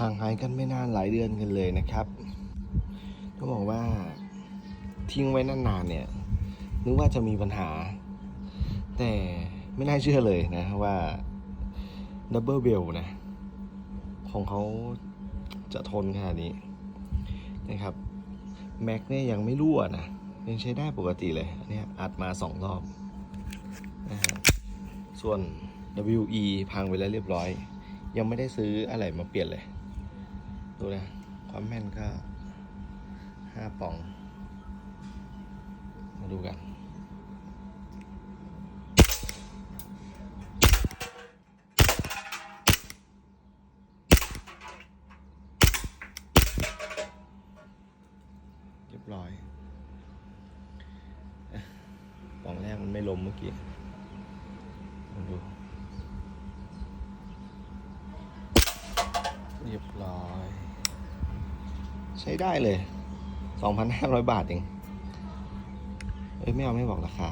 ห่างหายกันไม่นานหลายเดือนกันเลยนะครับ ก็บอกว่าทิ้งไว้นานๆเนี่ยนึกว่าจะมีปัญหา แต่ไม่น่าเชื่อเลยนะว่าดับเบิลเบลนะ ของเขาจะทนขนาดนี้นะครับแม็กเนี่ยยังไม่รั่วนะ ยังใช้ได้ปกติเลยอันเนี้ยอัดมาสองรอบนะฮะส่วน WE พังไปแล้วเรียบร้อย ยังไม่ได้ซื้ออะไรมาเปลี่ยนเลย ดูนะความแม่นก็ห้าป่อง มาดูกัน เรียบร้อยเอ๊ะปองแรกมันไม่ลมเมื่อกี้มาดูเรียบร้อย ใช้ได้เลย 2,500 บาทเอง เอ้ย ไม่เอาไม่บอกราคา